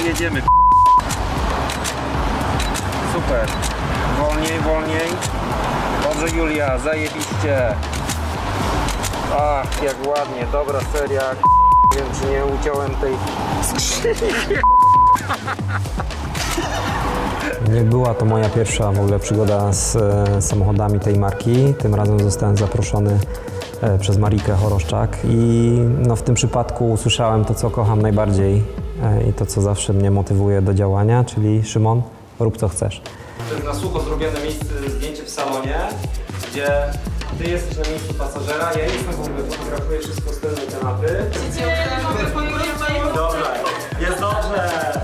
jedziemy. Super. Wolniej, wolniej. Dobrze Julia, zajebiście. Ach, jak ładnie, dobra seria. Wiem czy nie uciąłem tej skrzyni. Nie była to moja pierwsza w ogóle przygoda z e, samochodami tej marki. Tym razem zostałem zaproszony e, przez Marikę Choroszczak i no, w tym przypadku usłyszałem to, co kocham najbardziej e, i to, co zawsze mnie motywuje do działania, czyli Szymon, rób co chcesz. To jest na sucho zrobione miejsce, zdjęcie w salonie, gdzie ty jesteś na miejscu pasażera, ja jestem w ogóle, fotografuję wszystko z tylnej kanapy. Dobrze, jest dobrze!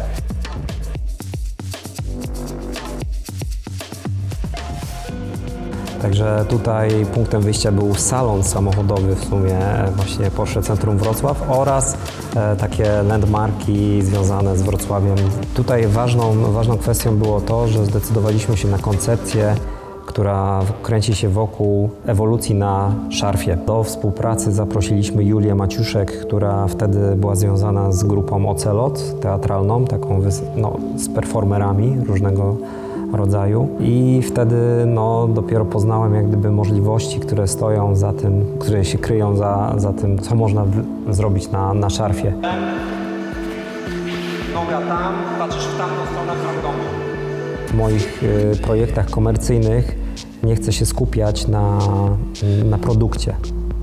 Także tutaj punktem wyjścia był salon samochodowy w sumie e, właśnie Porsche Centrum Wrocław oraz e, takie landmarki związane z Wrocławiem. Tutaj ważną, ważną kwestią było to, że zdecydowaliśmy się na koncepcję, która kręci się wokół ewolucji na szarfie. Do współpracy zaprosiliśmy Julię Maciuszek, która wtedy była związana z grupą Ocelot teatralną, taką no, z performerami różnego rodzaju i wtedy no, dopiero poznałem jak gdyby możliwości, które stoją za tym, które się kryją za, za tym, co można w- zrobić na, na szarfie. Noga tam, patrzysz w tamtą stronę w domu. W moich y, projektach komercyjnych nie chcę się skupiać na, na produkcie.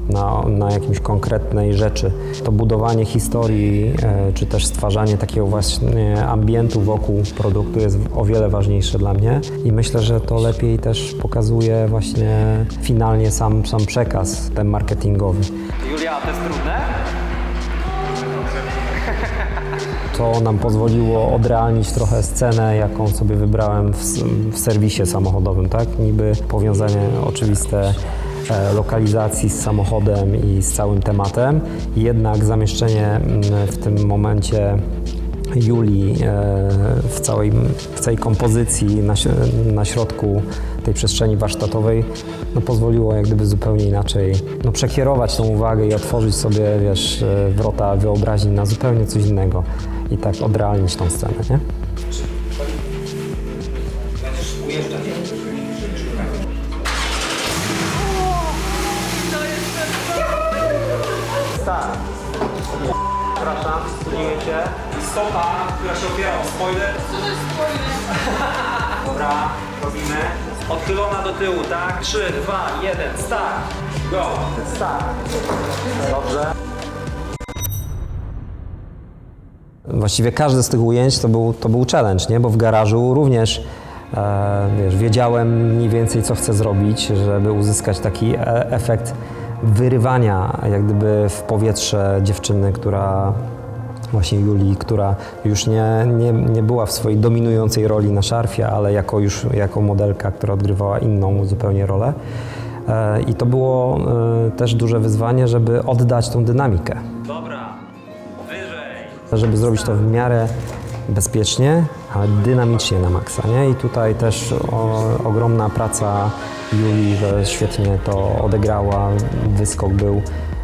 Na, na jakimś konkretnej rzeczy. To budowanie historii, e, czy też stwarzanie takiego właśnie ambientu wokół produktu jest o wiele ważniejsze dla mnie i myślę, że to lepiej też pokazuje właśnie finalnie sam, sam przekaz ten marketingowy. Julia, to jest trudne? To nam pozwoliło odrealnić trochę scenę, jaką sobie wybrałem w, w serwisie samochodowym, tak? Niby powiązanie oczywiste lokalizacji z samochodem i z całym tematem, jednak zamieszczenie mm, w tym momencie Julii e, w całej, w całej kompozycji na, na środku tej przestrzeni warsztatowej no, pozwoliło jak gdyby zupełnie inaczej no, przekierować tą uwagę i otworzyć sobie, wiesz, e, wrota wyobraźni na zupełnie coś innego i tak odrealnić tą scenę, nie? Tak. Przepraszam, studiuję się. Stopa, która się opiera o spoiler. Co to jest spoiler? Dobra, robimy. Odchylona do tyłu, tak? 3, 2, 1, start. Go. Start. Dobrze. Właściwie każde z tych ujęć to był, to był challenge, nie? bo w garażu również e, wiesz, wiedziałem mniej więcej, co chcę zrobić, żeby uzyskać taki e, efekt wyrywania jak gdyby w powietrze dziewczyny, która właśnie Julii, która już nie, nie, nie była w swojej dominującej roli na szarfie, ale jako już jako modelka, która odgrywała inną zupełnie rolę. E, I to było e, też duże wyzwanie, żeby oddać tą dynamikę Dobra, wyżej. żeby zrobić to w miarę bezpiecznie, ale dynamicznie na maksa, nie? I tutaj też o, ogromna praca Julii, że świetnie to odegrała, wyskok był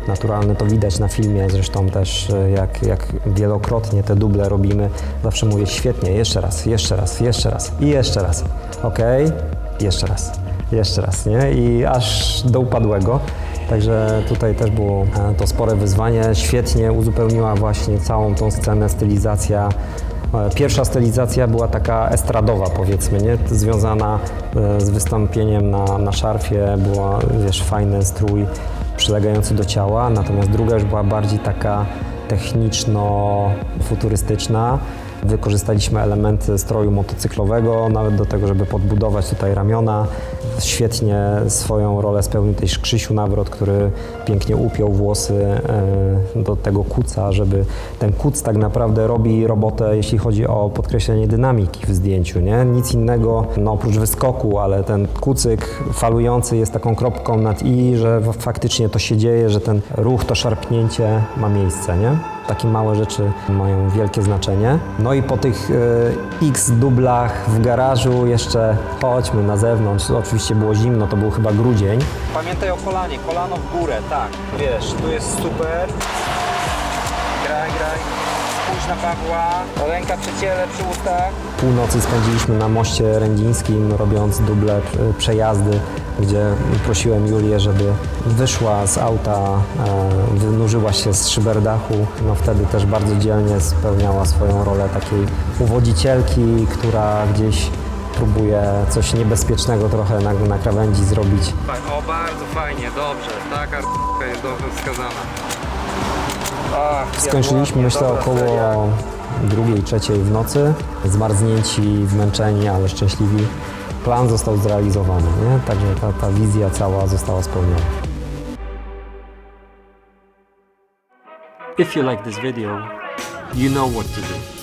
naturalny, to widać na filmie, zresztą też jak, jak wielokrotnie te duble robimy, zawsze mówię świetnie, jeszcze raz, jeszcze raz, jeszcze raz i jeszcze raz, okej, jeszcze raz, jeszcze raz, nie? I aż do upadłego. Także tutaj też było e, to spore wyzwanie. Świetnie uzupełniła właśnie całą tą scenę stylizacja. Pierwsza stylizacja była taka estradowa, powiedzmy, nie? Związana e, z wystąpieniem na, na szarfie. Była, wiesz, fajny strój przylegający do ciała. Natomiast druga już była bardziej taka techniczno-futurystyczna. Wykorzystaliśmy elementy stroju motocyklowego, nawet do tego, żeby podbudować tutaj ramiona. Świetnie swoją rolę spełnił też Krzysiu Nawrot, który pięknie upiął włosy e, do tego kuca, żeby ten kuc tak naprawdę robi robotę, jeśli chodzi o podkreślenie dynamiki w zdjęciu. Nie? Nic innego, no oprócz wyskoku, ale ten kucyk falujący jest taką kropką nad i, że faktycznie to się dzieje, że ten ruch, to szarpnięcie ma miejsce. Nie? Takie małe rzeczy mają wielkie znaczenie. No i po tych e, x dublach w garażu jeszcze chodźmy na zewnątrz. Oczywiście było zimno, to był chyba grudzień. Pamiętaj o kolanie, kolano w górę, tak. Wiesz, tu jest super. Graj, graj. Spójrz na Pawła, ręka przy ciele, przy ustach. Północy spędziliśmy na moście rędzińskim, robiąc duble e, przejazdy, gdzie prosiłem Julię, żeby wyszła z auta, e, wynurzyła się z szyberdachu. No wtedy też bardzo dzielnie spełniała swoją rolę takiej uwodzicielki, która gdzieś próbuje coś niebezpiecznego trochę na, na krawędzi zrobić. O, bardzo fajnie, dobrze. Taka r***ka jest dobrze wskazana. Ach, jak Skończyliśmy ładnie, myślę dobra około drugiej, trzeciej w nocy, zmarznięci, zmęczeni, ale szczęśliwi. Plan został zrealizowany, nie? także ta, ta wizja cała została spełniona. If you like this video, you know what to do.